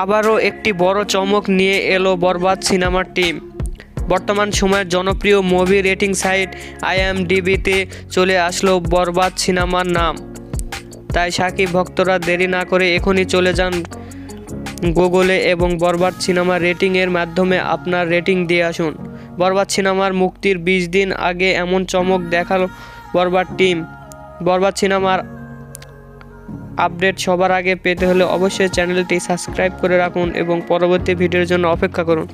আবারও একটি বড় চমক নিয়ে এলো বরবাদ সিনেমার টিম। বর্তমান সময়ের জনপ্রিয় মুভি রেটিং সাইট আইএমডিবিতে চলে আসলো বরবাদ সিনেমার নাম। তাই সাকিব ভক্তরা দেরি না করে এখনই চলে যান গুগলে এবং বরবাদ সিনেমার রেটিংয়ের মাধ্যমে আপনার রেটিং দিয়ে আসুন। বরবাদ সিনেমার মুক্তির বিশ দিন আগে এমন চমক দেখাল বরবাদ টিম। বরবাদ সিনেমার আপডেট সবার আগে পেতে হলে অবশ্যই চ্যানেলটি সাবস্ক্রাইব করে রাখুন এবং পরবর্তী ভিডিওর জন্য অপেক্ষা করুন।